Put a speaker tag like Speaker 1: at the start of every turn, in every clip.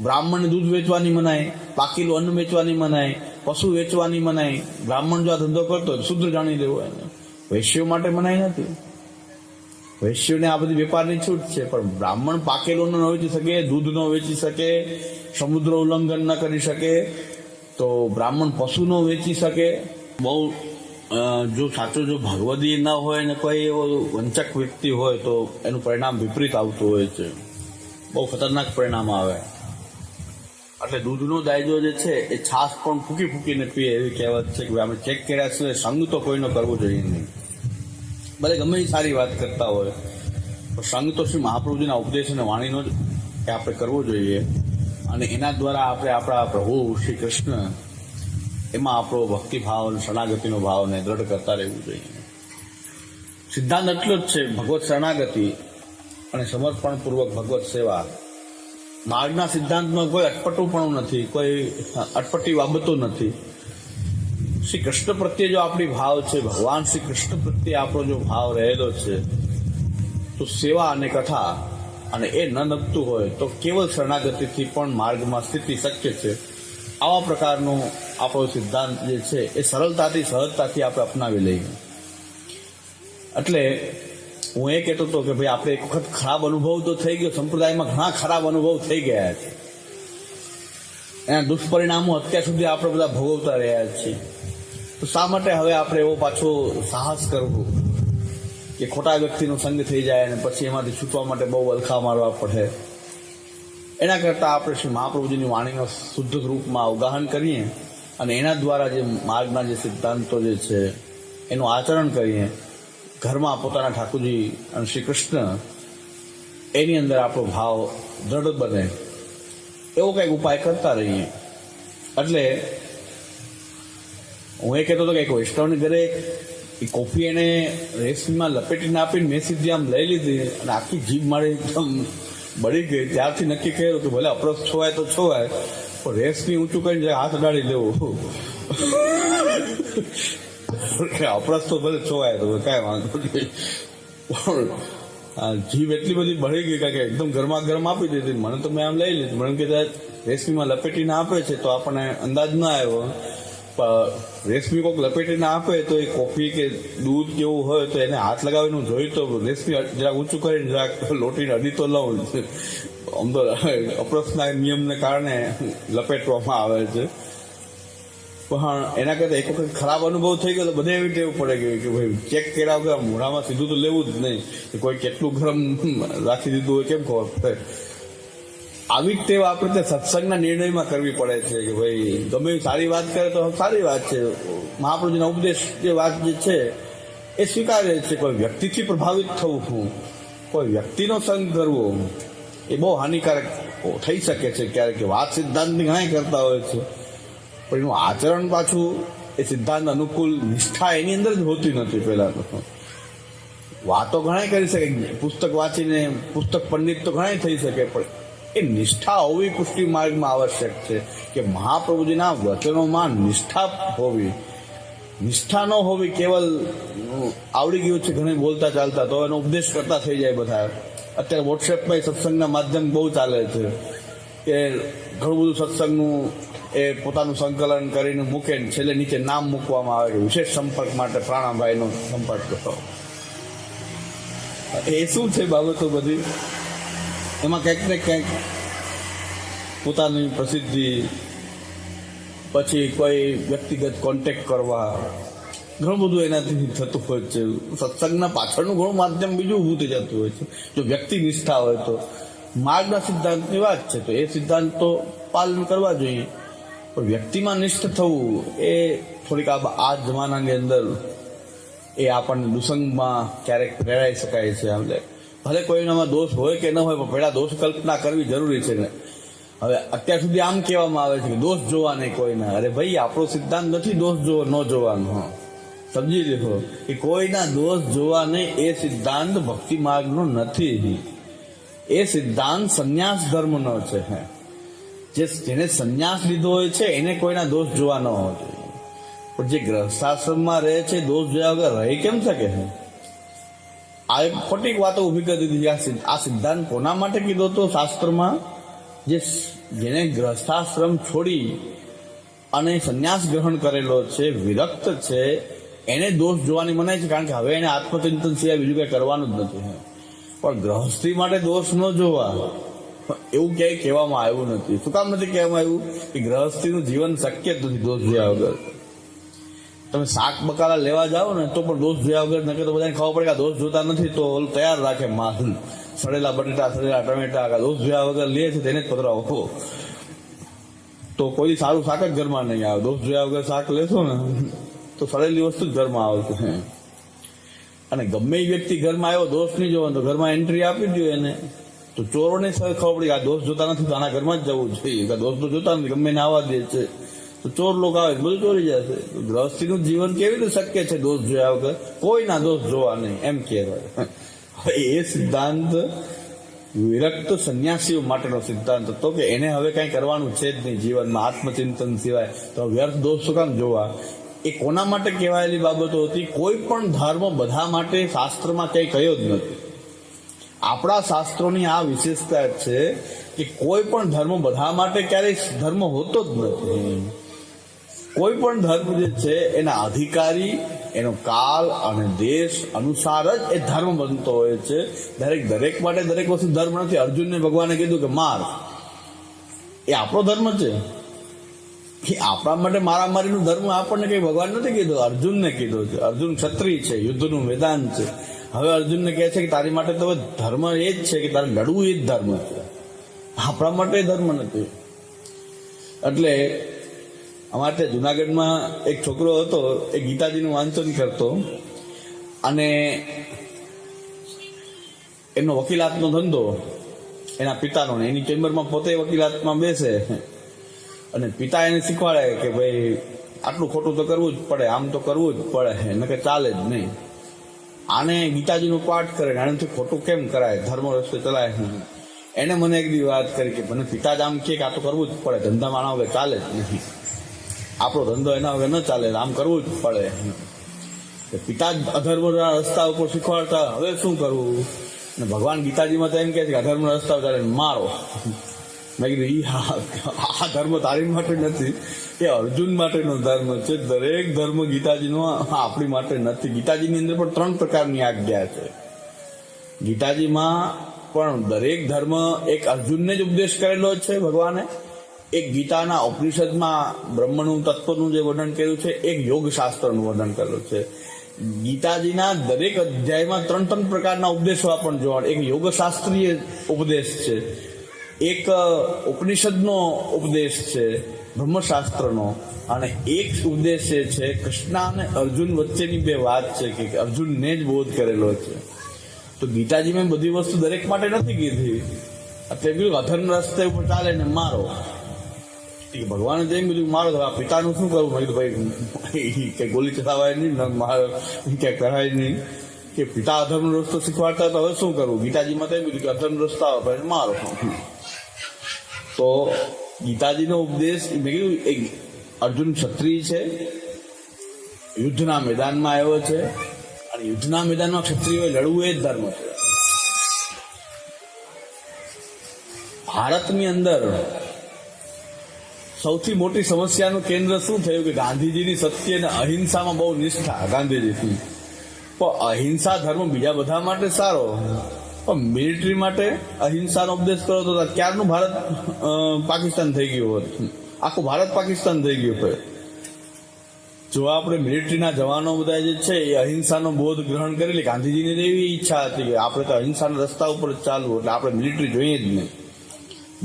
Speaker 1: બ્રાહ્મણને દૂધ વેચવાની મનાય, પાકેલું અન્ન વેચવાની મનાય, પશુ વેચવાની મનાય, બ્રાહ્મણ જો આ ધંધો કરતો હોય શુદ્ર જાણી લેવો એને. વૈશ્યો માટે મનાય નથી. વૈશ્યોને આ બધી વેપારની છૂટ છે, પણ બ્રાહ્મણ પાકેલું ન વેચી શકે, દૂધ ન વેચી શકે, સમુદ્ર ઉલ્લંઘન ન કરી શકે, તો બ્રાહ્મણ પશુ ન વેચી શકે. બહુ જો સાચો જો ભગવદી ન હોય ને કોઈ એવો વંચક વ્યક્તિ હોય તો એનું પરિણામ વિપરીત આવતું હોય છે. બહુ ખતરનાક પરિણામ આવે. એટલે દૂધનો દાયજો જે છે, એ છાશ પણ ફૂકી ફૂકીને પીએ એવી કહેવત છે કે અમે ચેક કર્યા છે, સંગ તો કોઈનો કરવો જોઈએ નહીં. ભલે ગમે એ સારી વાત કરતા હોય, પણ સંગ તો શ્રી મહાપ્રભુજીના ઉપદેશ અને વાણીનો જ એ આપણે કરવો જોઈએ. અને એના દ્વારા આપણે આપણા પ્રભુ શ્રી કૃષ્ણ, એમાં આપણો ભક્તિભાવ અને શરણાગતિનો ભાવને દ્રઢ કરતા રહેવું જોઈએ. સિદ્ધાંત એટલો જ છે, ભગવત શરણાગતિ અને સમર્પણપૂર્વક ભગવત સેવા માર્ગના સિદ્ધાંતમાં કોઈ અટપટુપણું નથી, કોઈ અટપટી બાબતો નથી. શ્રી કૃષ્ણ પ્રત્યે જો આપણી ભાવ છે, ભગવાન શ્રી કૃષ્ણ પ્રત્યે આપણો જો ભાવ રહેલો છે, તો સેવા અને કથા અને એ ન નપતું હોય તો કેવલ શરણાગતિથી પણ માર્ગમાં સ્થિતિ શક્ય છે. આવા પ્રકારનો આપણો સિદ્ધાંત જે છે, એ સરળતાથી સહજતાથી આપણે અપનાવી લઈએ. એટલે હું એ કહેતો હતો કે ભાઈ, આપણે એક વખત ખરાબ અનુભવ તો થઈ ગયો, સંપ્રદાયમાં ઘણા ખરાબ અનુભવ થઈ ગયા છે. એના દુષ્પરિણામો અત્યાર સુધી આપણે બધા ભોગવતા રહ્યા છીએ. તો શા માટે હવે આપણે એવો પાછો સાહસ કરવું? કે ખોટા વ્યક્તિનો સંગ થઈ જાય અને પછી એમાંથી છૂટવા માટે બહુ અલખા મારવા પડે. એના કરતાં આપણે શ્રી મહાપ્રભુજીની વાણીનો શુદ્ધ રૂપમાં અવગાહન કરીએ અને એના દ્વારા જે માર્ગના જે સિદ્ધાંતો જે છે, એનું આચરણ કરીએ. ઘરમાં પોતાના ઠાકોરજી અને શ્રી કૃષ્ણ એની અંદર આપણો ભાવ દ્રઢ બને. એવો કંઈક ઉપાય કરતા રહીએ. એટલે હું એ કહેતો હતો કે એક વૈષ્ણવની ઘરે એ કોફી એને રેસમાં લપેટીને આપીને મેં સીધી આમ લઈ લીધી અને આખી જીભ મારી એકદમ બળી ગઈ. ત્યારથી નક્કી કર્યું કે ભલે અપરસ છોવાય તો છોવાય, પણ રેસની ઊંચું કરીને હાથ અડાડી લેવું કે અપરસ તો ભલે છોવાય તો કાંઈ વાંધો નહીં. પણ જીભ એટલી બધી ભળી ગઈ કે એકદમ ગરમા ગરમ આપી દીધી. મને તો મેં આમ લઈ લીધી. મને કે રેશમીમાં લપેટીને આપે છે તો આપણને અંદાજ ના આવ્યો. રેશમી કોક લપેટીને આપે તો એ કોફી કે દૂધ કેવું હોય તો એને હાથ લગાવીને હું જોયું તો રેશમી જરાક ઊંચું કરીને જરાક લોટીને અડી તો લઉં. આમ તો અપ્રસના નિયમને કારણે લપેટવામાં આવે છે. પણ એના કરતાં એક વખત ખરાબ અનુભવ થઈ ગયો તો બધે એવી ટેવ પડે ગઈ કે ભાઈ ચેક કર્યા વગર મોઢામાં સીધું તો લેવું જ નહીં. કોઈ કેટલું ગરમ રાખી દીધું હોય કેમ ખબર? પડે આવી જ ટેવ આપણે તે સત્સંગના નિર્ણયમાં કરવી પડે છે કે ભાઈ, ગમે સારી વાત કરે તો સારી વાત છે. મહાપ્રભુજીના ઉપદેશ જે વાત જે છે, એ સ્વીકારે છે. કોઈ વ્યક્તિથી પ્રભાવિત થવું હું, કોઈ વ્યક્તિનો સંગ કરવો એ બહુ હાનિકારક થઈ શકે છે. ક્યારેક વાત સિદ્ધાંતની ઘણા કરતા હોય છે. પણ એનું આચરણ પાછું એ સિદ્ધાંત અનુકૂળ નિષ્ઠા એની અંદર જ હોતી નથી પહેલાં તો. વાતો ઘણા કરી શકે. પુસ્તક વાંચીને, પુસ્તક પંડિત તો ઘણા થઈ શકે, પણ એ નિષ્ઠા હોવી પુષ્ટિ માર્ગમાં આવશ્યક છે કે મહાપ્રભુજીના વચનોમાં નિષ્ઠા હોવી. નિષ્ઠા ન હોવી કેવલ આવડી ગયું છે ઘણી બોલતા ચાલતા, તો એનો ઉપદેશ કરતા થઈ જાય બધા. અત્યારે વોટ્સએપમાં સત્સંગના માધ્યમ બહુ ચાલે છે. કે ઘણું બધું સત્સંગનું એ પોતાનું સંકલન કરીને મૂકે ને છેલ્લે નીચે નામ મૂકવામાં આવે કે વિશેષ સંપર્ક માટે પ્રાણાભાઈનો સંપર્ક કરો એ શું છે બાબતો બધી? એમાં ક્યાંક ને ક્યાંક પોતાની પ્રસિદ્ધિ, પછી કોઈ વ્યક્તિગત કોન્ટેક્ટ કરવા, ઘણું બધું એનાથી થતું હોય છે. સત્સંગના પાછળનું ઘણું માધ્યમ બીજું ઊભું થઈ જતું હોય છે. જો વ્યક્તિ નિષ્ઠા હોય તો માર્ગના સિદ્ધાંતની વાત છે, તો એ સિદ્ધાંત તો પાલન કરવા જોઈએ. પણ વ્યક્તિમાં નિષ્ઠ થવું એ થોડીક આ જમાનાની અંદર એ આપણને દુસંગમાં ક્યારેક પ્રેરાઈ શકાય છે. એટલે ભલે કોઈનામાં દોષ હોય કે ન હોય, પણ પહેલાં દોષ કલ્પના કરવી જરૂરી છે ને. હવે અત્યાર સુધી આમ કહેવામાં આવે છે કે દોષ જોવા નહીં કોઈના. અરે ભાઈ, આપણો સિદ્ધાંત નથી દોષ જોવો, ન જોવાનો. સમજી લીધો કે કોઈના દોષ જોવા નહીં એ સિદ્ધાંત ભક્તિ માર્ગનો નથી. એ સિદ્ધાંત સંન્યાસ ધર્મનો છે. જે જેને સંન્યાસ લીધો હોય છે, એને કોઈના દોષ જોવા ન હોવો જોઈએ. પણ જે ગ્રહસ્થાશ્રમમાં રહે છે, દોષ જોયા વગર રહી કેમ શકે છે? આ એક ખોટી વાતો ઊભી કરી દીધી આ સિદ્ધાંત કોના માટે કીધો હતો શાસ્ત્રમાં? જે જેને ગ્રહસ્થાશ્રમ છોડી અને સંન્યાસ ગ્રહણ કરેલો છે, વિરક્ત છે, એને દોષ જોવાની મનાય છે, કારણ કે હવે એને આત્મચિંતન સિવાય બીજું કઈ કરવાનું જ નથી. પણ ગ્રહસ્થી માટે દોષ ન જોવા. એવું ક્યાંય કહેવામાં આવ્યું નથી. શું કામ નથી કહેવામાં આવ્યું? કે ગ્રહસ્થીનું જીવન શક્ય જ નથી, દોષ જોયા વગર. તમે શાક બકાલા લેવા જાઓ ને, તો પણ દોષ જોયા વગર નકે તો બધાને ખબર પડે કે દોષ જોતા નથી, તો તૈયાર રાખે માલ સડેલા બટેટા, સડેલા ટમેટા દોષ જોયા વગર લે છે, તેને જ પધરાવો. તો કોઈ સારું શાક જ ઘરમાં નહીં આવે. દોષ જોયા વગર શાક લેશો ને, તો સડેલી વસ્તુ જ ઘરમાં આવશે. અને ગમે એ વ્યક્તિ ઘરમાં આવ્યો, દોષ નહીં જોવો, તો ઘરમાં એન્ટ્રી આપી દો એને. તો ચોરોને ખબર પડી આ દોષ જોતા નથી, તો આના ઘરમાં જ જવું જોઈએ તો જોતા નથી, ગમે આવવા દે છે. તો ચોર લોકો આવે બધું ચોરી જશે. તો ગૃહસ્થીનું જીવન કેવી રીતે શક્ય છે દોષ જોયા વગર? કોઈના દોષ જોવા નહીં, એમ કહેવાય હવે એ સિદ્ધાંત વિરક્ત સંન્યાસીઓ માટેનો સિદ્ધાંત હતો કે એને હવે કઈ કરવાનું છે જ નહીં જીવનમાં, આત્મચિંતન સિવાય. તો વ્યર્થ દોષ શું કામ જોવા. એ કોના માટે કહેવાયેલી બાબતો હતી? કોઈ પણ ધર્મ બધા માટે શાસ્ત્રમાં ક્યાંય કહ્યો જ નથી. આપણા શાસ્ત્રોની આ વિશેષતા છે કે કોઈ પણ ધર્મ બધા માટે ક્યારેય ધર્મ હોતો જ નથી. કોઈ પણ ધર્મ જે છે, એના અધિકારી, એનો કાલ અને દેશ અનુસાર જ એ ધર્મ બનતો હોય છે. દરેક દરેક માટે દરેક વસ્તુ ધર્મ નથી. અર્જુનને ભગવાને કીધું કે માર. એ આપણો ધર્મ છે. એ આપણા માટે મારામારીનું ધર્મ આપણને કંઈ ભગવાન નથી કીધું. અર્જુનને કીધું છે. અર્જુન ક્ષત્રિય છે, યુદ્ધનું મેદાન છે. હવે અર્જુનને કહે છે કે તારી માટે તો ધર્મ એ જ છે કે તારે લડવું એ જ ધર્મ છે. આપણા માટે ધર્મ નથી. એટલે અમારે ત્યાં જુનાગઢમાં એક છોકરો હતો, એ ગીતાજીનું વાંચન કરતો અને એનો વકીલાતનો ધંધો, એના પિતાનો એની ચેમ્બરમાં પોતે વકીલાતમાં બેસે અને પિતા એને શીખવાડે કે ભાઈ આટલું ખોટું તો કરવું જ પડે, આમ તો કરવું જ પડે નકે ચાલે જ નહીં. આને ગીતાજીનો પાઠ કરે આનાથી ખોટું કેમ કરાય? ધર્મ રસ્તે ચલાય એને મને એક દી વાત કરી કે, મને પિતા જ આમ કે આ તો કરવું જ પડે ધંધામાં આના વગર ચાલે જ નહીં. આપણો ધંધો એના વગર ન ચાલે, આમ કરવું જ પડે. પિતા અધર્મના રસ્તા ઉપર શીખવાડતા, હવે શું કરવું? ને ભગવાન ગીતાજીમાં તો એમ કહે છે કે અધર્મના રસ્તા ચાલે મારો. મેં ઈ આ ધર્મ તારી માટે નથી. એ અર્જુન માટેનો ધર્મ છે. દરેક ધર્મ ગીતાજીનો આપણી માટે નથી. ગીતાજીની અંદર પણ ત્રણ પ્રકારની આજ્ઞા છે. ગીતાજીમાં પણ દરેક ધર્મ એક અર્જુનને જ ઉપદેશ કરેલો છે ભગવાને. એક ગીતાના ઉપનિષદમાં બ્રહ્મનું તત્વનું જે વર્ણન કર્યું છે, એક યોગ શાસ્ત્રનું વર્ણન કરેલું છે. ગીતાજીના દરેક અધ્યાયમાં ત્રણ ત્રણ પ્રકારના ઉપદેશો આપણને જોવા એક એક યોગશાસ્ત્રીય ઉપદેશ છે. એક ઉપનિષદનો ઉપદેશ છે, બ્રહ્મશાસ્ત્રનો. અને એક ઉપદેશ એ છે, કૃષ્ણ અને અર્જુન વચ્ચેની બે વાત છે કે અર્જુનને જ બોધ કરેલો છે. તો ગીતાજી મેં બધી વસ્તુ દરેક માટે નથી કીધી. એટલે કીધું, અધર્મ રસ્તે ઉપર ચાલે ને મારો. ભગવાને જઈને બીજું મારો આ પિતાનું શું કરવું? મેં કીધું, ભાઈ કે ગોલી ચલાવાય નહીં મારો કે કરાય નહીં. કે પિતા અધર્મ રસ્તો શીખવાડતા તો હવે શું કરવું? ગીતાજીમાં તો એમ કીધું કે અધર્મ રસ્તા મારો. તો ગીતાજીનો ઉપદેશ, મેં કીધું, એક અર્જુન ક્ષત્રિય છે, યુદ્ધના મેદાનમાં આવ્યો છે, અને યુદ્ધના મેદાનમાં ક્ષત્રિયોએ લડવું એ જ ધર્મ છે. ભારતની અંદર સૌથી મોટી સમસ્યાનું કેન્દ્ર શું થયું કે ગાંધીજીની સત્ય અને અહિંસામાં બહુ નિષ્ઠા ગાંધીજીથી. પણ અહિંસા ધર્મ બીજા બધા માટે સારો. પણ મિલિટરી માટે અહિંસાનો ઉપદેશ કરો તો ક્યારનું ભારત પાકિસ્તાન થઈ ગયું હોત? આખું ભારત પાકિસ્તાન થઈ ગયું હોય. જો આપણે મિલિટરીના જવાનો બધા જે છે એ અહિંસાનો બોધ ગ્રહણ કરેલી ગાંધીજીની એવી ઈચ્છા હતી કે આપણે તો અહિંસાના રસ્તા ઉપર જ ચાલવું એટલે આપણે મિલિટરી જોઈએ જ નહીં.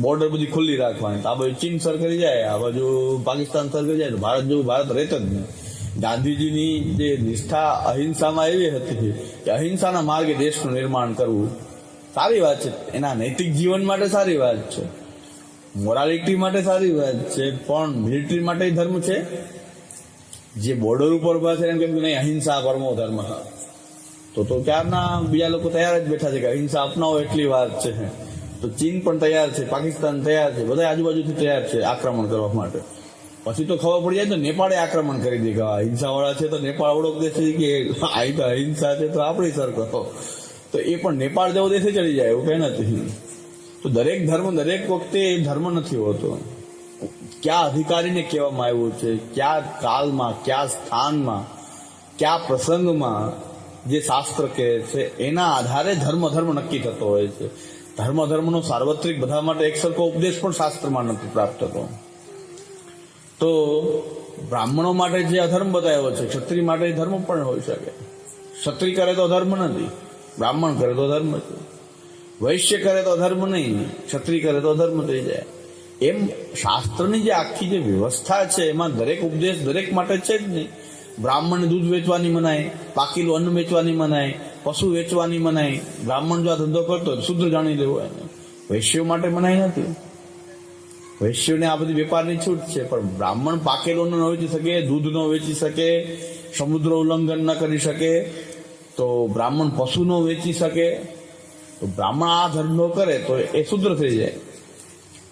Speaker 1: બોર્ડર બધી ખુલ્લી રાખવાની. તો આ બાજુ ચીન સર કરી જાય, આ બાજુ પાકિસ્તાન સર કરી જાય ભારત જેવું ભારત રહેતો જ નહીં. ગાંધીજીની જે નિષ્ઠા અહિંસામાં એવી હતી કે અહિંસાના માર્ગે દેશનું નિર્માણ કરવું સારી વાત છે. એના નૈતિક જીવન માટે સારી વાત છે. મોરાલિટી માટે સારી વાત છે. પણ મિલિટરી માટે ધર્મ છે. જે બોર્ડર ઉપર ઊભા છે એમ કેમ કે નહીં, અહિંસા પરમો ધર્મ. તો તો ત્યારના બીજા લોકો તૈયાર જ બેઠા છે કે અહિંસા અપનાવો એટલી વાત છે. તો ચીન પણ તૈયાર છે, પાકિસ્તાન તૈયાર છે, બધા આજુબાજુથી તૈયાર છે આક્રમણ કરવા માટે. પછી તો ખબર પડી જાય તો નેપાળે આક્રમણ કરી દે કે આ છે તો નેપાળ ઓળખ દેશે કે આ તો અહિંસા છે તો આપણી સર કરો તો એ પણ નેપાળ જેવો દેશે ચડી જાય, એવું કઈ નથી તો દરેક ધર્મ, દરેક વખતે એ ધર્મ નથી હોતો. કયા અધિકારીને કહેવામાં આવ્યું છે, કયા કાલમાં, કયા સ્થાનમાં, કયા પ્રસંગમાં જે શાસ્ત્ર કહે છે, એના આધારે ધર્મ ધર્મ નક્કી થતો હોય છે. ધર્મ, ધર્મનો સાર્વત્રિક બધા માટે એક સરખો ઉપદેશ પણ શાસ્ત્રમાં નથી પ્રાપ્ત થતો. તો બ્રાહ્મણો માટે જે અધર્મ બતાવ્યો છે, ક્ષત્રિય માટે ધર્મ પણ હોઈ શકે. ક્ષત્રિય કરે તો ધર્મ નથી. બ્રાહ્મણ કરે તો ધર્મ છે. વૈશ્ય કરે તો ધર્મ નહીં. ક્ષત્રિય કરે તો ધર્મ થઈ જાય. એમ શાસ્ત્રની જે આખી જે વ્યવસ્થા છે, એમાં દરેક ઉપદેશ દરેક માટે છે જ નહીં. બ્રાહ્મણને દૂધ વેચવાની મનાય, પાકીલું અન્ન વેચવાની મનાય, પશુ વેચવાની મનાય. બ્રાહ્મણ જો આ ધંધો કરતો શુદ્ર જાણી લેવો એને. વૈશ્યો માટે મનાય નથી. વૈશ્યોને આ બધી વેપારની છૂટ છે, પણ બ્રાહ્મણ પાકેલો ન વેચી શકે, દૂધ ન વેચી શકે, સમુદ્ર ઉલ્લંઘન ન કરી શકે તો બ્રાહ્મણ પશુ ન વેચી શકે, તો બ્રાહ્મણ આ ધંધો કરે, તો એ શુદ્ર થઈ જાય.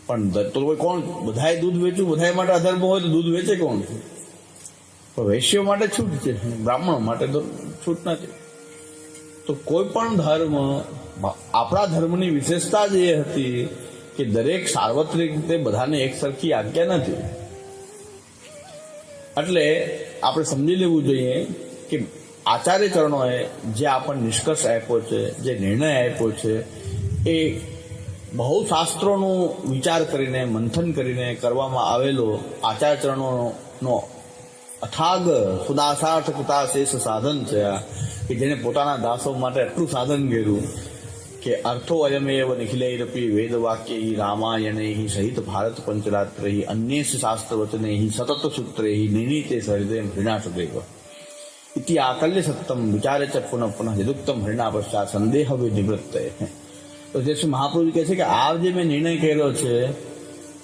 Speaker 1: પણ તો કોઈ કોણ? બધાએ દૂધ વેચવું બધાએ માટે અધર્મ હોય તો દૂધ વેચે કોણ? વૈશ્યો માટે છૂટ છે બ્રાહ્મણો માટે તો છૂટ નથી. તો કોઈ પણ ધર્મ આપણા ધર્મની વિશેષતા જ એ હતી કે દરેક સાર્વત્રિક રીતે બધાને એક સરખી આજ્ઞા નથી. એટલે આપણે સમજી લેવું જોઈએ કે આચાર્ય ચરણોએ જે આપણને નિષ્કર્ષ આપ્યો છે, જે નિર્ણય આપ્યો છે, એ બહુ શાસ્ત્રોનો વિચાર કરીને, મંથન કરીને કરવામાં આવેલો આચાર્ય ચરણોનો અથાગ સુદાસાર્થ કૃતા શેષ સાધન છે આ, કે જેને પોતાના દાસો માટે આટલું સાધન કર્યું કે અર્થો અયમેવ નિખિલૈરપી વેદ વાક્ય રામાયણે સહિત ભારત પંચરાત્રે અન્ય શાસ્ત્ર વચને સતત સૂત્રે નિર્ણીતે સહૃદય હૃણાશદેવ ઇતિ આકલ્ય સત્તમ વિચારે ચ पुनः પુનઃ યદુક્તમ હરિણા પશ્ચાત સંદેહ નિવૃત્ત તો જે મહાપ્રભુ કહે છે કે આ જે મેં નિર્ણય કર્યો છે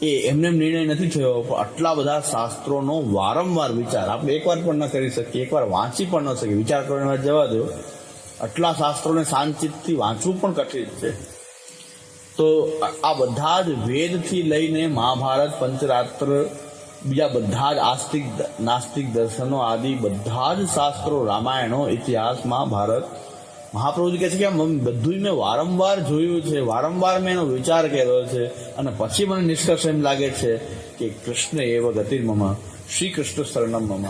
Speaker 1: એ એમને એમ નિર્ણય નથી થયો પણ આટલા બધા શાસ્ત્રોનો વારંવાર વિચાર આપણે એકવાર પણ ન કરી શકીએ એકવાર વાંચી પણ ન શકીએ વિચાર કરવાની વાત જવા દો આટલા શાસ્ત્રોને શાંતિથી વાંચવું પણ કઠિન છે તો આ બધા જ વેદથી લઈને મહાભારત પંચરાત્ર બીજા બધા જ આસ્તિક નાસ્તિક દર્શનો આદિ બધા જ શાસ્ત્રો રામાયણો ઇતિહાસ મહાભારત મહાપ્રભુજી કહે છે કે બધું મેં વારંવાર જોયું છે, વારંવાર મેં એનો વિચાર કર્યો છે અને પછી મને નિષ્કર્ષ એમ લાગે છે કે કૃષ્ણ એવ મમા શ્રી કૃષ્ણ શરણમ મમ.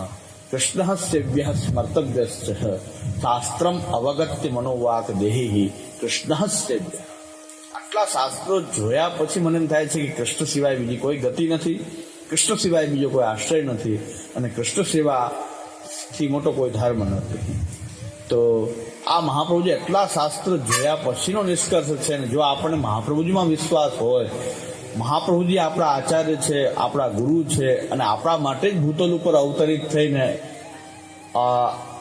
Speaker 1: કૃષ્ણ સેવ્ય સ્મર્તવ્ય શાસ્ત્રમ અવગત્ય મનોવાક દેહી કૃષ્ણ સેવ્ય આટલા શાસ્ત્રો જોયા પછી મને એમ થાય છે કે કૃષ્ણ સિવાય બીજી કોઈ ગતિ નથી. કૃષ્ણ સિવાય બીજો કોઈ આશ્રય નથી અને કૃષ્ણ સેવાથી મોટો કોઈ ધર્મ નથી. તો આ મહાપ્રભુજી એટલા શાસ્ત્ર જોયા પછીનો નિષ્કર્ષ છે ને જો આપણને મહાપ્રભુજીમાં વિશ્વાસ હોય, મહાપ્રભુજી આપણા આચાર્ય છે, આપણા ગુરુ છે અને આપણા માટે જ ભૂતલ ઉપર અવતરિત થઈને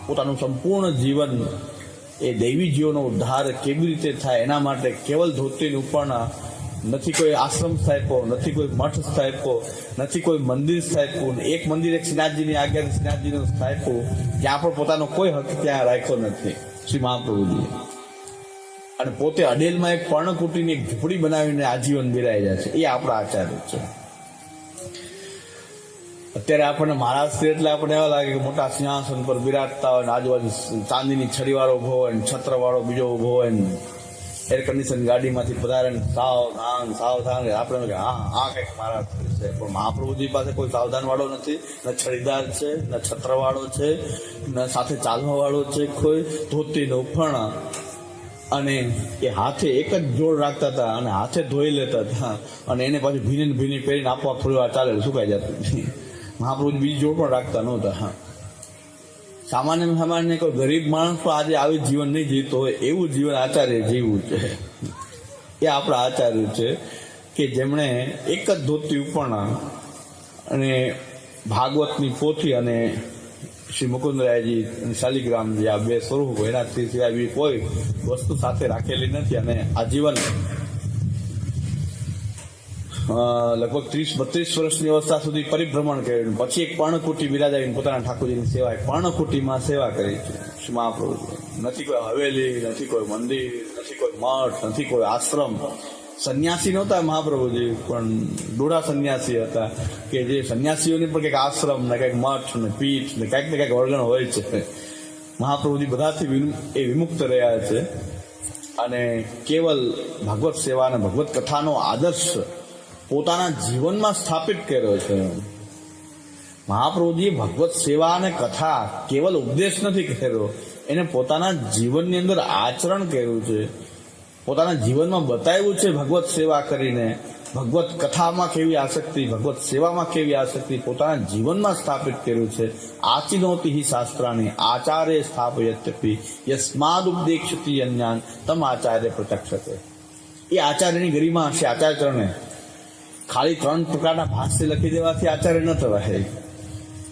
Speaker 1: પોતાનું સંપૂર્ણ જીવન એ દૈવી જીવોનો ઉદ્ધાર કેવી રીતે થાય એના માટે કેવલ ધોતીનું પણ નથી કોઈ આશ્રમ સ્થાપ્યો નથી કોઈ મઠ સ્થાપ્યો નથી કોઈ મંદિર સ્થાપ્યું એક મંદિર એક શ્રીનાથજીની આજ્ઞા શ્રીનાથજીનું સ્થાપ્યું ત્યાં પણ પોતાનો કોઈ હક ત્યાં રાખ્યો નથી. શ્રી મહાપ્રભુજીએ. અને પોતે અડેલમાં એક પર્ણકુટીની એક ઝૂંપડી બનાવીને આજીવન બિરાયેલા છે. એ આપણા આચાર્ય છે. અત્યારે આપણને મહારાષ્ટ્ર એટલે આપણને એવા લાગે કે મોટા સિંહાસન પર બિરાજતા હોય ને આજુબાજુ ચાંદીની છડીવાળો ઊભો હોય ને છત્રવાળો બીજો ઊભો હોય ને એર કન્ડિશન ગાડીમાંથી પધારે સાવધાન સાવધાન. આપણે હા હા, કંઈક મારા છે. પણ મહાપ્રભુજી પાસે કોઈ સાવધાન વાળો નથી. ન છડીદાર છે, ન છત્રવાળો છે, ન સાથે ચાલવા વાળો છે કોઈ. ધોતી ને અને એ હાથે એક જ જોડ રાખતા હતા અને હાથે ધોઈ લેતા હતા. અને એને પાછું ભીની ભીની પહેરીને આપવા થોડી વાર ચાલે સુકાઈ જતું મહાપ્રભુ બીજી જોડ પણ રાખતા નહોતા. હા. સામાન્ય સામાન્ય કોઈ ગરીબ માણસ પણ આજે આવી જીવન નહીં જીવતો હોય એવું જીવન આચાર્ય જીવવું છે. એ આપણા આચાર્ય છે કે જેમણે એક જ ધોતી ઉપરના અને ભાગવતની પોથી અને શ્રી મુકુંદરાયજી અને શાલિગ્રામજી આ બે સ્વરૂપ એનાથી સિવાય કોઈ વસ્તુ સાથે રાખેલી નથી અને આજીવન અ, લગભગ ત્રીસ, બત્રીસ વર્ષની અવસ્થા સુધી પરિભ્રમણ કર્યું પછી એક પર્ણકુટી બિરાજાવીને પોતાના ઠાકોરજીની સેવા પર્ણકુટીમાં સેવા કરી છે. મહાપ્રભુ નથી કોઈ હવેલી, નથી કોઈ મંદિર, નથી કોઈ મઠ, નથી કોઈ આશ્રમ. સંન્યાસી નહોતા મહાપ્રભુજી, પણ ડોળા સંન્યાસી હતા કે જે સંન્યાસીઓની પણ કંઈક આશ્રમ ને કંઈક મઠ ને પીઠ ને કંઈક ને કંઈક વર્ગણ હોય છે. મહાપ્રભુજી બધાથી એ વિમુક્ત રહ્યા છે અને કેવલ ભગવત સેવા અને ભગવત કથાનો આદર્શ પોતાના જીવનમાં સ્થાપિત કર્યો છે. મહાપ્રભુજીએ ભગવત સેવા અને કથા કેવલ ઉપદેશ નથી કર્યો, એને પોતાના જીવનની અંદર આચરણ કર્યું છે. પોતાના જીવનમાં બતાવ્યું છે ભગવત સેવા કરીને, ભગવત કથામાં કેવી આસક્તિ, ભગવત સેવામાં કેવી આસક્તિ પોતાના જીવનમાં સ્થાપિત કર્યું છે. આચિનોતિ હિ શાસ્ત્રાની આચાર્ય સ્થાપયત્યપી યસ્માદ ઉપદેક્ષતી અન્યાન, તમ આચાર્ય પ્રત્યક્ષ એ આચાર્યની ગરિમા હશે આચાર્ય ચરણે ખાલી ત્રણ પ્રકારના ભાષ્ય લખી દેવાથી આચાર્ય ન થવાય.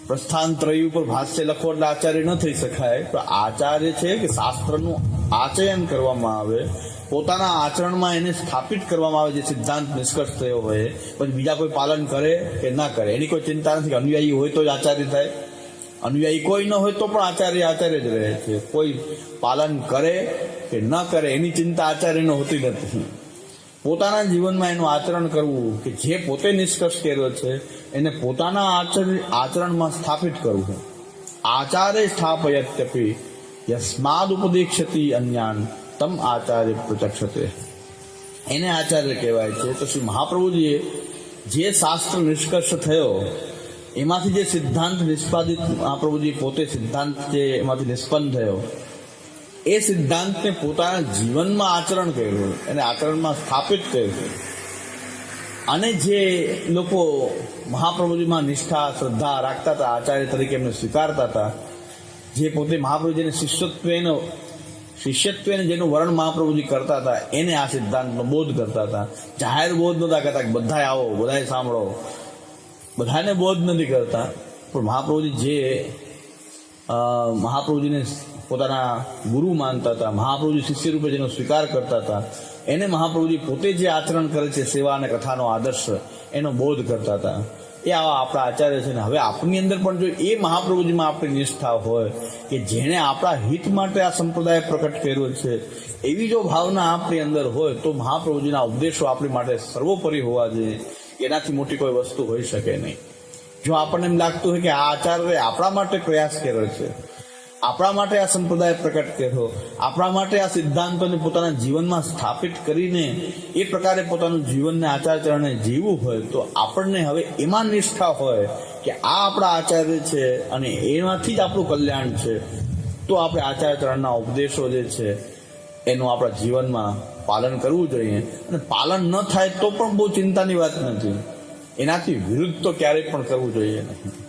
Speaker 1: પ્રસ્થાન ત્રય ઉપર ભાષ્ય લખો એટલે આચાર્ય ન થઈ શકાય. પણ આચાર્ય છે કે શાસ્ત્રનું આચયન કરવામાં આવે. પોતાના આચરણમાં એને સ્થાપિત કરવામાં આવે, જે સિદ્ધાંત નિષ્કર્ષ થયો હોય. પછી બીજા કોઈ પાલન કરે કે ના કરે. એની કોઈ ચિંતા નથી અનુયાયી હોય તો જ આચાર્ય થાય. અનુયાયી કોઈ ન હોય તો પણ આચાર્ય આચાર્ય જ રહે છે. કોઈ પાલન કરે કે ન કરે, એની ચિંતા આચાર્યને હોતી નથી. પોતાના જીવનમાં એનું આચરણ કરવું કે જે પોતે નિષ્કર્ષ કર્યો છે, એને પોતાના આચરણ આચરણમાં સ્થાપિત કરવું. આચાર્ય સ્થાપયત્યપી યસ્માદ ઉપદેક્ષતી અન્યાન તમ આચાર્ય પ્રચક્ષતે. એને આચાર્ય કહેવાય છે તો શ્રી મહાપ્રભુજીએ જે શાસ્ત્ર નિષ્કર્ષ થયો, એમાંથી જે સિદ્ધાંત નિષ્પાદિત, મહાપ્રભુજી પોતે સિદ્ધાંત જે એમાંથી નિષ્પન્ન થયો એ સિદ્ધાંતને પોતાના જીવનમાં આચરણ કર્યું એને આચરણમાં સ્થાપિત કર્યું. અને જે લોકો મહાપ્રભુજીમાં નિષ્ઠા, શ્રદ્ધા રાખતા હતા, આચાર્ય તરીકે એમને સ્વીકારતા હતા, જે પોતે મહાપ્રભુજીને શિષ્યત્વેનો, શિષ્યત્વેને જેનું વર્ણ મહાપ્રભુજી કરતા હતા, એને આ સિદ્ધાંતનો બોધ કરતા હતા. જાહેર બોધ નતા કરતા કે બધાય આવો, બધાય સાંભળો. બધાને બોધ નથી કરતા. પણ મહાપ્રભુજી જે મહાપ્રભુજીને પોતાના ગુરુ માનતા હતા, મહાપ્રભુજી શિષ્ય રૂપે જેનો સ્વીકાર કરતા હતા, એને મહાપ્રભુજી પોતે જે આચરણ કરે છે, સેવા અને કથાનો આદર્શ, એનો બોધ કરતા હતા. એ આવા આપણા આચાર્ય છે ને હવે આપની અંદર પણ જો એ મહાપ્રભુજીમાં આપણી નિષ્ઠા હોય કે જેણે આપણા હિત માટે આ સંપ્રદાય પ્રકટ કર્યો છે, એવી જો ભાવના આપણી અંદર હોય તો મહાપ્રભુજીના ઉપદેશો આપણી માટે સર્વોપરી હોવા જોઈએ. એનાથી મોટી કોઈ વસ્તુ હોઈ શકે નહીં. જો આપણને એમ લાગતું હોય કે આ આચાર્ય આપણા માટે પ્રયાસ કર્યો છે આપણા માટે આ સંપ્રદાય પ્રકટ કર્યો. આપણા માટે આ સિદ્ધાંતોને પોતાના જીવનમાં સ્થાપિત કરીને એ પ્રકારે પોતાનું જીવનને આચારચરણે જીવવું હોય તો આપણને હવે એમાં નિષ્ઠા હોય કે આ આપણા આચાર્ય છે અને એમાંથી જ આપણું કલ્યાણ છે. તો આપણે આચારચરણના ઉપદેશો જે છે, એનું આપણા જીવનમાં પાલન કરવું જોઈએ. અને પાલન ન થાય તો પણ બહુ ચિંતાની વાત નથી. એનાથી વિરુદ્ધ તો ક્યારેય પણ કરવું જોઈએ નહીં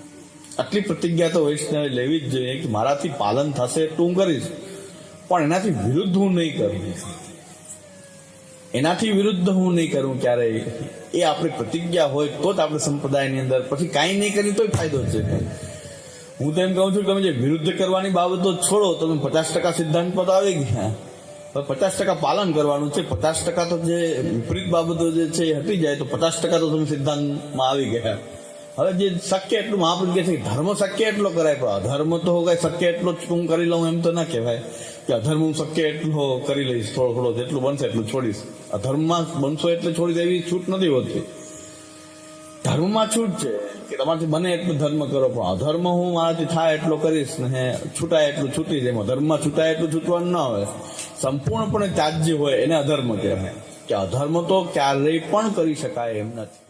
Speaker 1: આટલી પ્રતિજ્ઞા તો વૈષ્ણવે લેવી જ જોઈએ કે મારાથી પાલન થશે એટલું હું કરીશ. પણ એનાથી વિરુદ્ધ હું નહીં કરું. એનાથી વિરુદ્ધ હું નહીં કરું ક્યારેય એ આપણી પ્રતિજ્ઞા હોય તો જ આપણે સંપ્રદાયની અંદર. પછી કાંઈ નહીં કરી તોય ફાયદો છે. હું તો એમ કહું છું તમે જે વિરુદ્ધ કરવાની બાબતો છોડો, તમે પચાસ ટકા સિદ્ધાંત પર આવી ગયા. પચાસ ટકા પાલન કરવાનું છે. પચાસ ટકા તો જે વિપરીત બાબતો જે છે એ હટી જાય, તો પચાસ ટકા તો તમે સિદ્ધાંતમાં આવી ગયા. હવે જે શક્ય એટલું મહાપુરુષ કહે છે કે ધર્મ શક્ય એટલો કરાય, પણ અધર્મ તો કઈ શક્ય એટલો જ હું કરી લઉં એમ તો ના કહેવાય. કે અધર્મ હું શક્ય એટલો કરી લઈશ, થોડો થોડો જેટલું બનશે એટલું છોડીશ. અધર્મમાં બનશો એટલે છોડી દેવી છૂટ નથી હોતી. ધર્મમાં છૂટ છે, કે તમારાથી બને એટલું ધર્મ કરો, પણ અધર્મ હું મારાથી થાય એટલો કરીશ ને છૂટાય એટલું છૂટી જાય. ધર્મમાં છૂટાય એટલું છૂટવાનું ના હોય. સંપૂર્ણપણે ત્યાજ્ય હોય એને અધર્મ કહેવાય. કે અધર્મ તો ક્યારેય પણ કરી શકાય એમ નથી.